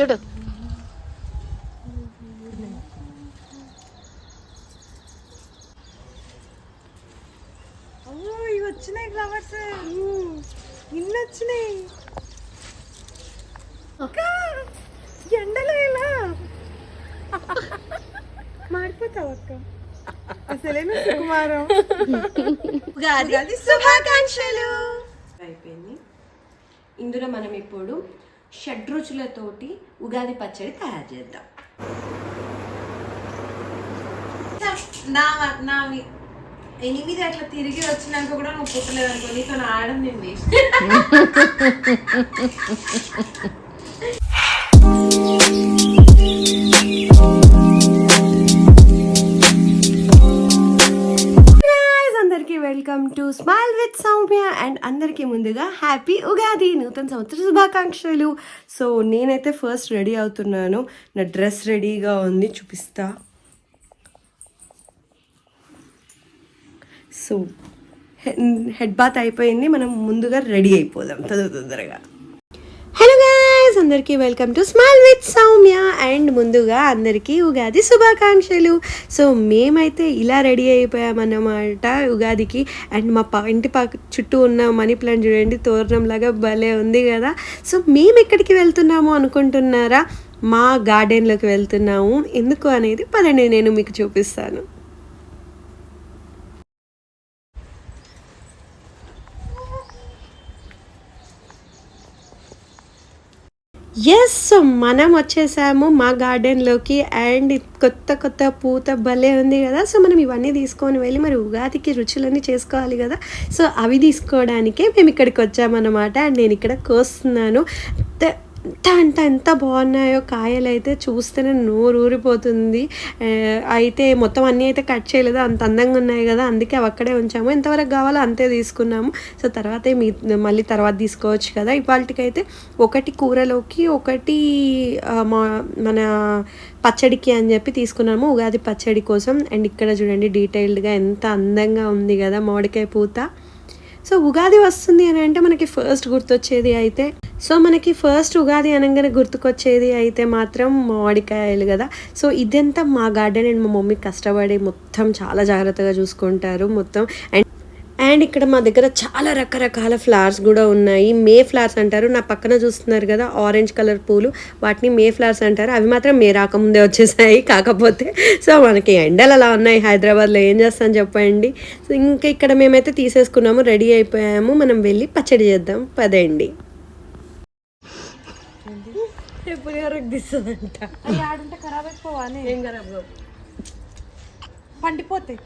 చూడు వచ్చినాయి ఫ్లవర్స్. ఇన్ని వచ్చినాయి. ఎండలో ఎలా? మాడిపోతావు అక్క. అసలేనా సుకుమారం? ఉగాది శుభాకాంక్షలు. అయిపోయింది. ఇందులో మనం ఇప్పుడు షడ్రుచులతోటి ఉగాది పచ్చడి తయారు చేద్దాం. నా నావి ఎనిమిది అట్లా తిరిగి వచ్చినాక కూడా నువ్వు పుట్టలేదు అనుకో నీతో ఆడడం నేను waste. Welcome to smile with Soumya and అందరికీ ముందుగా హ్యాపీ ఉగాది నూతన సంవత్సర శుభాకాంక్షలు. సో నేనైతే ఫస్ట్ రెడీ అవుతున్నాను. నా డ్రెస్ రెడీగా ఉంది చూపిస్తా. సో హెడ్ బాత్ అయిపోయింది. మనం ముందుగా రెడీ అయిపోదాం తొందర తొందరగా. హలో గైస్ అందరికీ welcome to smile with Soumya and ముందుగా అందరికీ ఉగాది శుభాకాంక్షలు. సో మేమైతే ఇలా రెడీ అయిపోయామన్నమాట ఉగాదికి. అండ్ మా పా ఇంటి పక్క చుట్టూ ఉన్న మనీ ప్లాంట్ చూడండి తోరణంలాగా భలే ఉంది కదా. సో మేము ఎక్కడికి వెళ్తున్నాము అనుకుంటున్నారా? మా గార్డెన్లోకి వెళ్తున్నాము. ఎందుకు అనేది పదండి నేను మీకు చూపిస్తాను. ఎస్ సో మనం వచ్చేసాము మా గార్డెన్లోకి అండ్ కొత్త కొత్త పూత భలే ఉంది కదా. సో మనం ఇవన్నీ తీసుకొని వెళ్ళి మరి ఉగాదికి రుచులన్నీ చేసుకోవాలి కదా. సో అవి తీసుకోవడానికే మేము ఇక్కడికి వచ్చామన్నమాట. అండ్ నేను ఇక్కడ కోస్తున్నాను. ఎంత అంటే ఎంత బాగున్నాయో కాయలు అయితే చూస్తేనే నోరు ఊరిపోతుంది. అయితే మొత్తం అన్నీ అయితే కట్ చేయలేదు? అంత అందంగా ఉన్నాయి కదా అందుకే అవి అక్కడే ఉంచాము. ఎంతవరకు కావాలో అంతే తీసుకున్నాము. సో తర్వాత మీ మళ్ళీ తర్వాత తీసుకోవచ్చు కదా. ఇవాళకైతే ఒకటి కూరలోకి ఒకటి మా- మన పచ్చడికి అని చెప్పి తీసుకున్నాము. ఉగాది పచ్చడి కోసం. అండ్ ఇక్కడ చూడండి డీటెయిల్డ్గా ఎంత అందంగా ఉంది కదా మామిడికాయ పూత. సో ఉగాది వస్తుంది అని అంటే మనకి ఫస్ట్ గుర్తొచ్చేది అయితే సో మనకి ఫస్ట్ ఉగాది అనగానే గుర్తుకొచ్చేది అయితే మాత్రం మామిడికాయలు కదా. సో ఇదంతా మా గార్డెన్ అండ్ మా మమ్మీ కష్టపడి మొత్తం చాలా జాగ్రత్తగా చూసుకుంటారు మొత్తం. అండ్ అండ్ ఇక్కడ మా దగ్గర చాలా రకరకాల ఫ్లవర్స్ కూడా ఉన్నాయి. మే ఫ్లవర్స్ అంటారు. నా పక్కన చూస్తున్నారు కదా ఆరెంజ్ కలర్ పూలు. వాటిని మే ఫ్లవర్స్ అంటారు. అవి మాత్రం మే రాకముందే వచ్చేసాయి. కాకపోతే సో మనకి ఎండలు అలా ఉన్నాయి హైదరాబాద్లో. ఏం చేస్తాను చెప్పండి? సో ఇంకా ఇక్కడ మేమైతే తీసేసుకున్నాము. రెడీ అయిపోయాము. మనం వెళ్ళి పచ్చడి చేద్దాం. పదండి. పులిహోరకు తీస్తుందంట? అవి ఆడుంటే ఖరాబ్ అయిపోవానే. ఏం ఖరాబ్ పండిపోతాయి.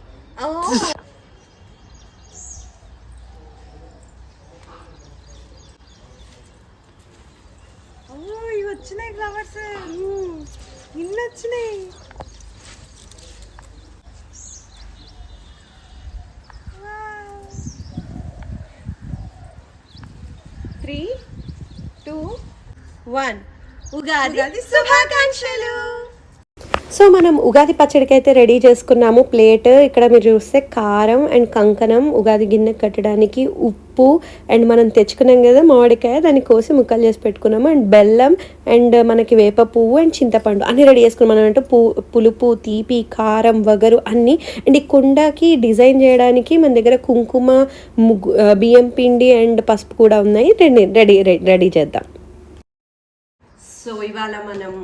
ఓ ఇవి వచ్చినాయి ఫ్లవర్స్ ఇన్ని వచ్చినాయి. త్రీ టూ వన్ ఉగాది శుభాకాంక్షలు. సో మనం ఉగాది పచ్చడికి అయితే రెడీ చేసుకున్నాము. ప్లేట్ ఇక్కడ మీరు చూస్తే కారం అండ్ కంకణం ఉగాది గిన్నె కట్టడానికి ఉప్పు అండ్ మనం తెచ్చుకున్నాం కదా మామిడికాయ దాన్ని కోసి ముక్కలు చేసి పెట్టుకున్నాము. అండ్ బెల్లం అండ్ మనకి వేప పువ్వు అండ్ చింతపండు అన్ని రెడీ చేసుకున్నాం. మనం అంటే పు పులుపు తీపి కారం వగరు అన్నీ. అండ్ ఈ కుండకి డిజైన్ చేయడానికి మన దగ్గర కుంకుమ ముగ్గు బియ్యం పిండి అండ్ పసుపు కూడా ఉన్నాయి. రెడీ రెడీ రెడీ చేద్దాం. సో ఇవాళ మనం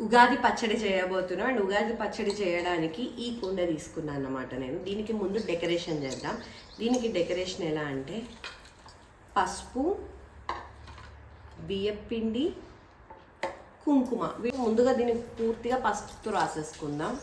ఉగాది పచ్చడి చేయబోతున్నాం. అండ్ ఉగాది పచ్చడి చేయడానికి ఈ కుండ తీసుకున్నాను అన్నమాట నేను. దీనికి ముందు డెకరేషన్ చేద్దాం. దీనికి డెకరేషన్ ఎలా అంటే పసుపు బియ్యపిండి కుంకుమ. వీ- ముందుగా దీన్ని పూర్తిగా పసుపుతో రాసేసుకుందాం.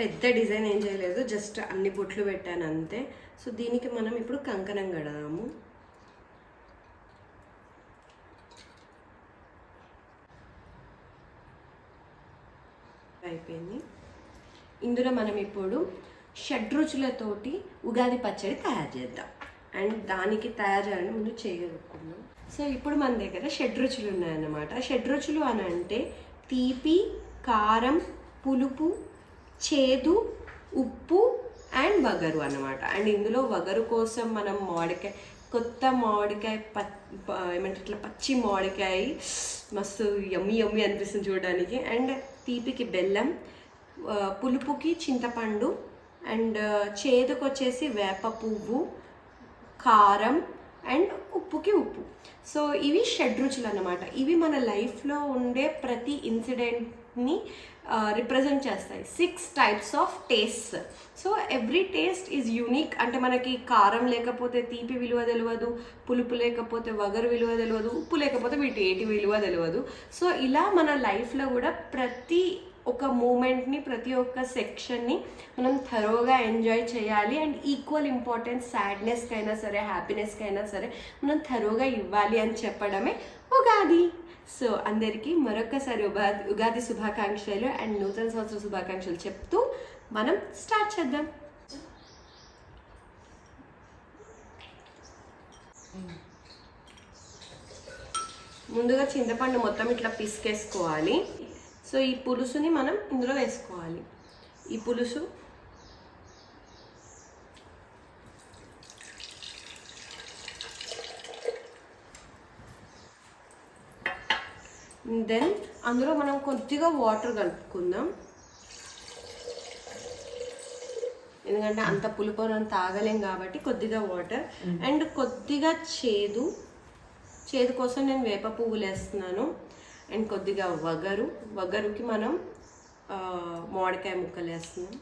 పెద్ద డిజైన్ ఏం చేయలేదు జస్ట్ అన్ని బొట్లు పెట్టాను అంతే. సో దీనికి మనం ఇప్పుడు కంకణం కడదాము. అయిపోయింది. ఇందులో మనం ఇప్పుడు షడ్రుచులతోటి ఉగాది పచ్చడి తయారు చేద్దాం. అండ్ దానికి తయారు చేయాలని ముందు చేయగలుగుతున్నాం సో ఇప్పుడు మన దగ్గర షడ్రుచులు ఉన్నాయన్నమాట. షడ్రుచులు అని అంటే తీపి కారం పులుపు చేదు ఉప్పు అండ్ వగరు అన్నమాట. అండ్ ఇందులో వగరు కోసం మనం మామిడికాయ కొత్త మామిడికాయ ప ఏమంటారు ఇట్లా పచ్చి మామిడికాయ మస్తు యమ్మి యమ్మి అనిపిస్తుంది చూడడానికి. అండ్ తీపికి బెల్లం పులుపుకి చింతపండు అండ్ చేదుకు వచ్చేసి వేప పువ్వు కారం అండ్ ఉప్పుకి ఉప్పు. సో ఇవి షడ్రుచులు అన్నమాట. ఇవి మన లైఫ్లో ఉండే ప్రతి ఇన్సిడెంట్ని రిప్రజెంట్ చేస్తాయి. Six types of taste so every taste is unique. అంటే మనకి కారం లేకపోతే తీపి విలువ తెలియదు పులుపు లేకపోతే వగరు విలువ తెలియదు ఉప్పు లేకపోతే వీటి ఏటి విలువ తెలియదు సో ఇలా మన లైఫ్లో కూడా ప్రతి ఒక మూమెంట్ని ప్రతి ఒక్క సెక్షన్ని మనం థరోగా ఎంజాయ్ చేయాలి. అండ్ ఈక్వల్ ఇంపార్టెన్స్ సాడ్నెస్కి అయినా సరే హ్యాపీనెస్కి అయినా సరే మనం థరోగా ఇవ్వాలి అని చెప్పడమే ఉగాది. సో అందరికీ మరొకసారి ఉగాది ఉగాది శుభాకాంక్షలు అండ్ నూతన సంవత్సర శుభాకాంక్షలు చెప్తూ మనం స్టార్ట్ చేద్దాం. ముందుగా చింతపండు మొత్తం ఇట్లా పిసికేసుకోవాలి. సో ఈ పులుసుని మనం ఇందులో వేసుకోవాలి. ఈ పులుసు దెన్ అందులో మనం కొద్దిగా వాటర్ కలుపుకుందాం. ఎందుకంటే అంత పులుపు మనం తాగలేం కాబట్టి కొద్దిగా వాటర్ అండ్ కొద్దిగా చేదు. చేదు కోసం నేను వేప పువ్వులు వేస్తున్నాను. అండ్ కొద్దిగా వగరు. వగరుకి మనం మామిడికాయ ముక్కలు వేస్తున్నాం.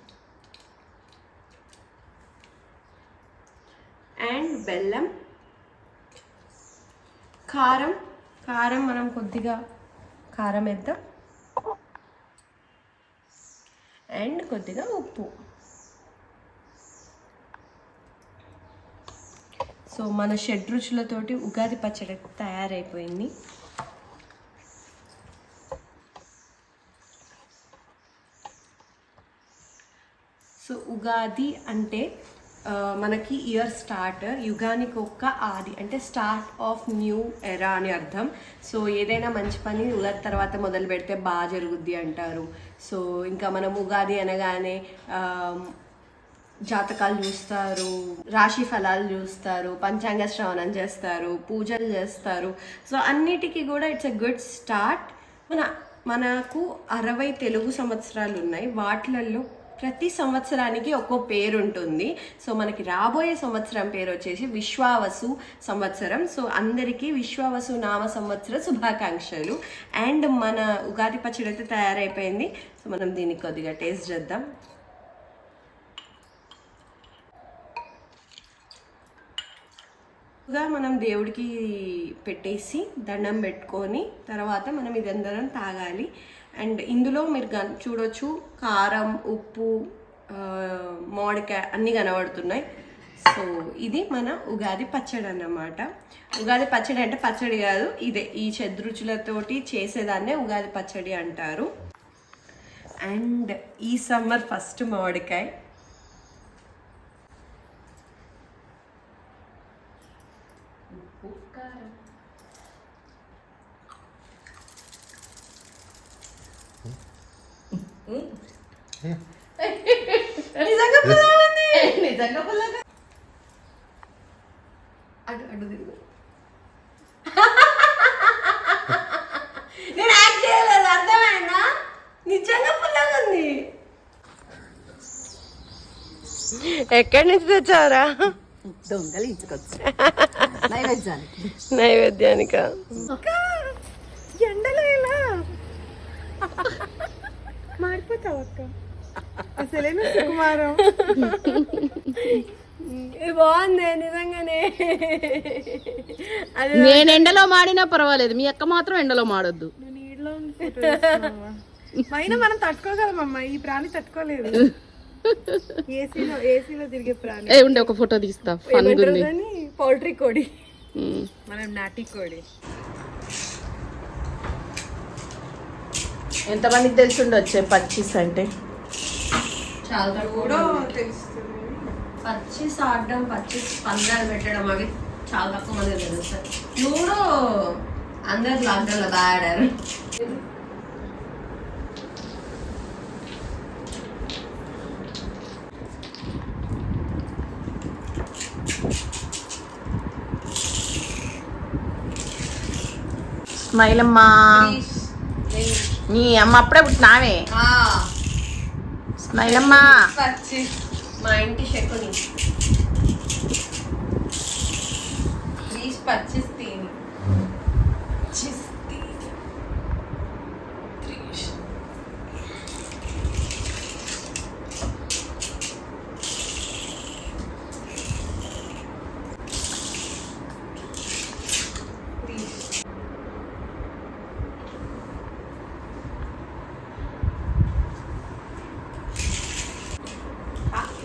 అండ్ బెల్లం కారం. కారం మనం కొద్దిగా కారం వేద్దాం. అండ్ కొద్దిగా ఉప్పు. సో మన షడ్రుచులతోటి ఉగాది పచ్చడి తయారైపోయింది. సో ఉగాది అంటే మనకి ఇయర్ స్టార్టర్ యుగానికి ఒక్క ఆది అంటే స్టార్ట్ ఆఫ్ న్యూ ఎరా అని అర్థం. సో ఏదైనా మంచి పని ఉగాది తర్వాత మొదలు పెడితే బాగా జరుగుద్ది అంటారు. సో ఇంకా మనం ఉగాది అనగానే జాతకాలు చూస్తారు రాశి ఫలాలు చూస్తారు పంచాంగ శ్రవణం చేస్తారు పూజలు చేస్తారు. సో అన్నిటికీ కూడా ఇట్స్ ఎ గుడ్ స్టార్ట్ మన మనకు అరవై తెలుగు సంవత్సరాలు ఉన్నాయి. వాటిలలో ప్రతి సంవత్సరానికి ఒక్కో పేరు ఉంటుంది సో మనకి రాబోయే సంవత్సరం పేరు వచ్చేసి విశ్వావసు సంవత్సరం. సో అందరికీ విశ్వావసు నామ సంవత్సర శుభాకాంక్షలు. అండ్ మన ఉగాది పచ్చడి అయితే తయారైపోయింది. సో మనం దీన్ని కొద్దిగా టేస్ట్ చేద్దాం. గా మనం దేవుడికి పెట్టేసి దండం పెట్టుకొని తర్వాత మనం ఇదందరం తాగాలి. అండ్ ఇందులో మీరు గన్ చూడొచ్చు కారం ఉప్పు మామిడికాయ అన్నీ కనబడుతున్నాయి. సో ఇది మన ఉగాది పచ్చడి అన్నమాట. ఉగాది పచ్చడి అంటే పచ్చడి కాదు ఇదే ఈ షడ్రుచులతోటి చేసేదాన్నే ఉగాది పచ్చడి అంటారు. అండ్ ఈ సమ్మర్ ఫస్ట్ మామిడికాయ. నిజంగా పుల్లగా ఉంది. నిజంగా పుల్లగా అటు అటు తిరుగు. నేను యాక్ట్ చేయలేదు అర్థమైందా? నిజంగా పుల్లగా ఉంది. ఎక్కడి నుంచి తెచ్చారా దొంగలు ఇంచుకొచ్చు నైవేద్యానికి. నైవేద్యానిక? ఎండలో ఎలా? మాడిపోతావు అక్క? అసలేనా సుకుమారం బాగుంది నిజంగానే. అది నేను ఎండలో మాడినా పర్వాలేదు. మీ అక్క మాత్రం ఎండలో మాడొద్దు. అయినా మనం తట్టుకోగలమమ్మా. ఈ ప్రాణి తట్టుకోలేదు. ఏసీలో ఏసీలో తిరిగే ప్రాణి. ఏ ఉండే ఒక ఫోటో తీస్తా. ఫన్ పౌల్ట్రీ కోడి. మనం నాటి కోడి. ఎంతమందికి తెలిసి ఉండొచ్చే? పచ్చీస్ అంటే చాలా తక్కువ కూడా. తెలుస్తుంది. పచ్చి ఆడడం పచ్చి పందాలు పెట్టడం అవి చాలా తక్కువ మంది తెలుస్తాయి లూడో అందరు లాక్డౌన్లో బాగా ఆడారు. స్మైల్ అమ్మా నీ అమ్మ అప్పుడే పుట్టినావే మైనమ్మా మా ఇంటి శకుని ప్లీజ్ పచ్చిస్ తిని బాగే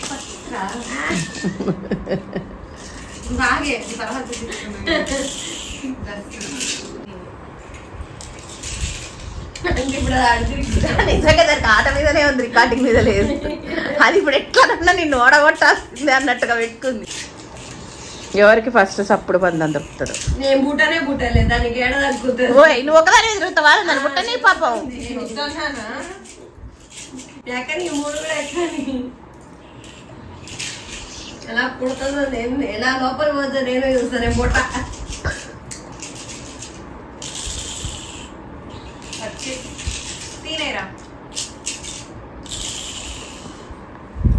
తర్వాత అంటే ఇప్పుడు అది ఆడుతుంది నిజంగా దానికి ఆట మీదనే ఉంది రికార్డింగ్ మీద లేదు. అది ఇప్పుడు ఎట్లా నిన్ను ఓడగొట్టాల్సింది అన్నట్టుగా పెట్టుకుంది. ఎవరికి ఫస్ట్ సప్పుడు పందం దొరుకుతాడు? నేను బూటనే బూటలే దానికి ఏడ తగ్గుతుంది? ఓయ్ నువ్వు ఒకదాని ఎదురుతావా నన్ను పుట్టని పాపం. ఎక్కడి మూడు కూడా ఎక్కడి ఎలా పుడుతుందో నేను ఎలా లోపల పోతుందో నేను చూస్తాను బుట్ట తినేరా?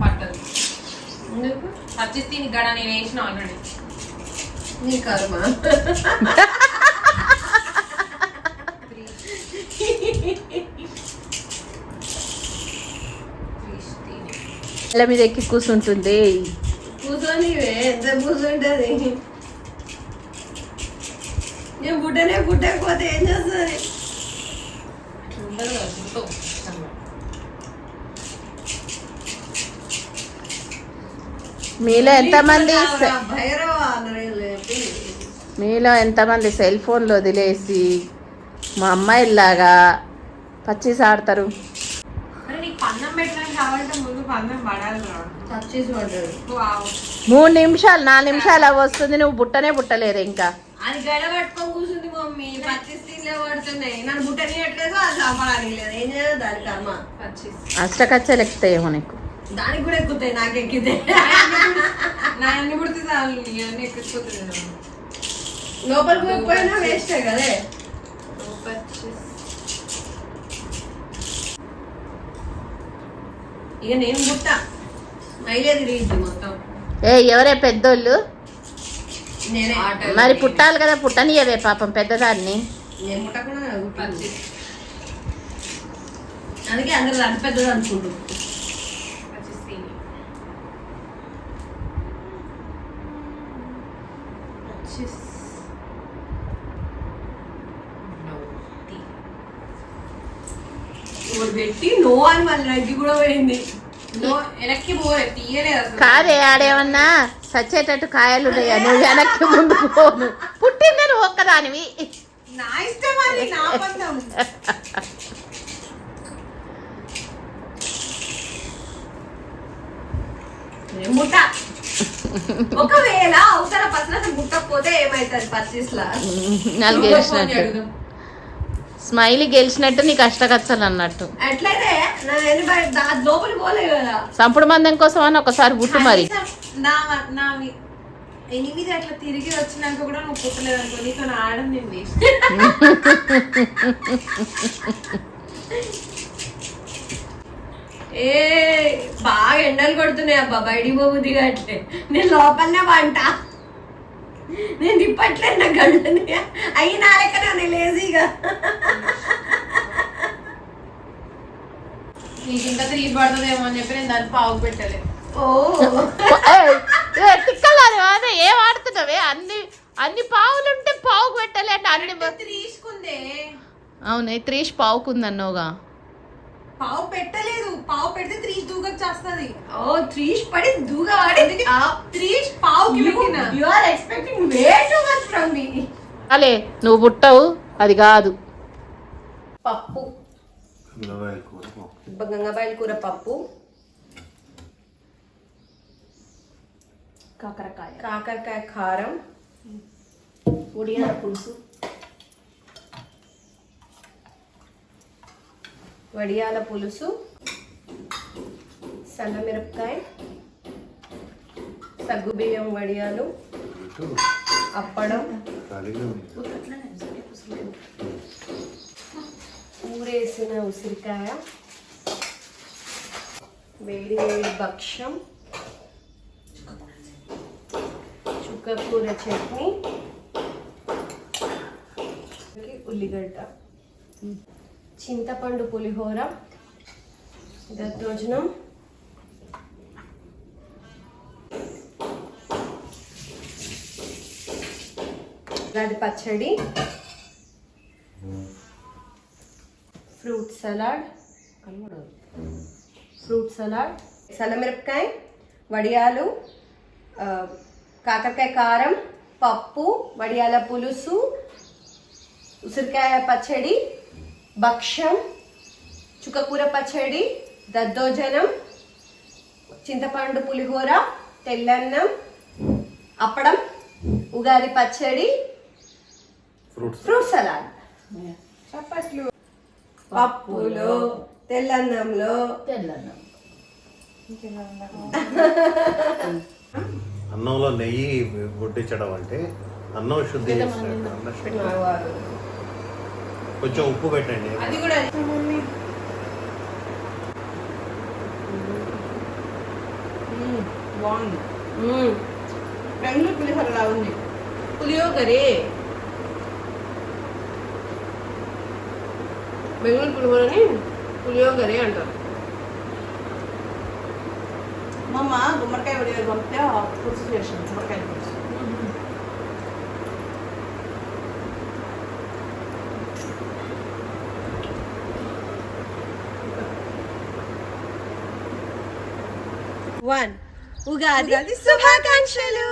పట్టదు. ఎందుకు? పచ్చిస్ తిని గడ నేను వేసిన ఆల్రెడీ. నీ కర్మ. ఇళ్ళ మీద ఎక్కి కూర్చుంటుంది. కూర్చొని ఎంత కూర్చుంటది? నేను ఏం చేస్తుంది? మీలో ఎంతమంది మీలో ఎంతమంది సెల్ ఫోన్లు వదిలేసి మా అమ్మాయిలాగా పచ్చీస్ ఆడతారు మూడు నిమిషాలు నాలుగు నిమిషాలు అవి వస్తుంది నువ్వు బుట్టనే పుట్టలేదు ఇంకా. అది గడ పట్టుకొని కూర్చుంది మమ్మీ పచ్చి స్టీల్లో పడుతున్నాయి. నన్ను బుట్టనియట్లేదు అది చంపడానికి లేదు ఏం చేయదు దాని కర్మ. పచ్చిస్ అష్టకచ్చలు ఎక్కుతాయేమో నీకు. దానికి కూడా ఎక్కుతాయి నాకు ఎక్కితే. నా అన్ని పుడితే చాలు లోపలికి పోయిపోయినా వేస్టే కదే. పచ్చిస్ ఇక నేను బుట్ట మైలేజ్ తిరిగింది మొత్తం. ఏ ఎవరే పెద్దోళ్ళు? మరి పుట్టాలి కదా పుట్టనియవే పాపం పెద్దదాన్ని. నేను. అందుకే అందరు పెద్దది అనుకుంటారు పచ్చిస్ తిని పచ్చిస్ పెట్టి నో అని మళ్ళీ నగ్గి కూడా పోయింది. నో వెనక్కి పోలే తీయలేదు అసలు. కాదే ఆడేమన్నా సచ్చేటట్టు కాయలు ఉన్నాయా? నువ్వు వెనక్కి ముందుకు పోను. పుట్టింది నువ్వు ఒక్కదానివి. నా ఇష్టం అది నా పందం. ముట్ట ఒకవేళ అవసర పసరస ముట్టకపోతే ఏమైతుంది పర్చేస్లా? నాలుగు గెలిచినట్టు స్మైలీ గెలిచినట్టు అన్నట్టు. నా బయట పోలే కదా. సంపుడు మందం కోసం అని ఒకసారి పుట్టు మరి. ఎనిమిది అట్లా తిరిగి వచ్చినాక కూడా నువ్వు పుట్టలేదు అనుకో నీతో ఆడడం నేను వేస్ట్ ఏ బాగా ఎండలు కొడుతున్నాయి అబ్బా బయటికి పోబుద్ది అట్లే. నేను లోపలనే వంట నేను తిప్పట్లేదు నా గంటని అయినా లెక్కనే ఉన్నాయి లేజీగా. నీకు ఇంకా త్రీ పడుతుందేమో అని చెప్పి నేను దాన్ని పావు పెట్టలేదు ఓ. తిక్కలాది అదే ఏం ఆడుతున్నావే? అన్ని అన్ని పావులుంటే పావు పెట్టలేండి అన్ని తీసుకుందే అవునే త్రీష్ పావుకుందన్నోగా పావు పెట్టలేదు. పావు పెడితే త్రీ దూగకు చేస్తుంది. ఓ త్రీష్ పడి దూగవాడి త్రీష్ పావుకి పెట్టిన. You are expecting way too much from me. అలే నువ్వు పుట్టవు అది కాదు. పప్పు. గంగవాయల కూర పప్పు. గంగబాయిల కూర పప్పు. కాకరకాయ. కాకరకాయ కారం. ఉడియాల పులుసు. వడియాల పులుసు సన్నమిరపకాయ సగ్గుబియ్యం వడియాలు అప్పడం. ఊరేసిన ఉసిరికాయ వేడి వేడి భక్ష్యం చుక్కకూర చట్నీ ఉల్లిగడ్డ. చింతపండు పులిహోర దద్దోజనం. అది పచ్చడి. Fruit salad. Fruit salad. సల్లమిరపకాయ వడియాలు కాకరకాయ కారం పప్పు వడియాల పులుసు ఉసిరికాయ పచ్చడి భక్ష్యం చుక్కకూర పచ్చడి దద్దోజనం చింతపండు పులిహోర తెల్లన్నం అప్పడం ఉగాది పచ్చడి ఫ్రూట్స్ ఫ్రూట్ సలాడ్. పప్పులో తెల్లన్నంలో. తెల్లన్నం. అన్నంలో నెయ్యి వడ్డించడం అంటే అన్నం శుద్ధి చేసినట్టు అన్న శుద్ధి. కొంచెం ఉప్పు పెట్టండి. అది కూడా బాగుంది. బెంగళూరు పులిహోరలా ఉంది. పులియోగరే బెంగళూరు పులిహోరని పులియోగరే అంటారు. మా అమ్మ గుమ్మడికాయ వడియాలు పంపితే ఆ పులుసు చేసాను గుమ్మడికాయ పులుసు. వన్ ఉగాది శుభాకాంక్షలు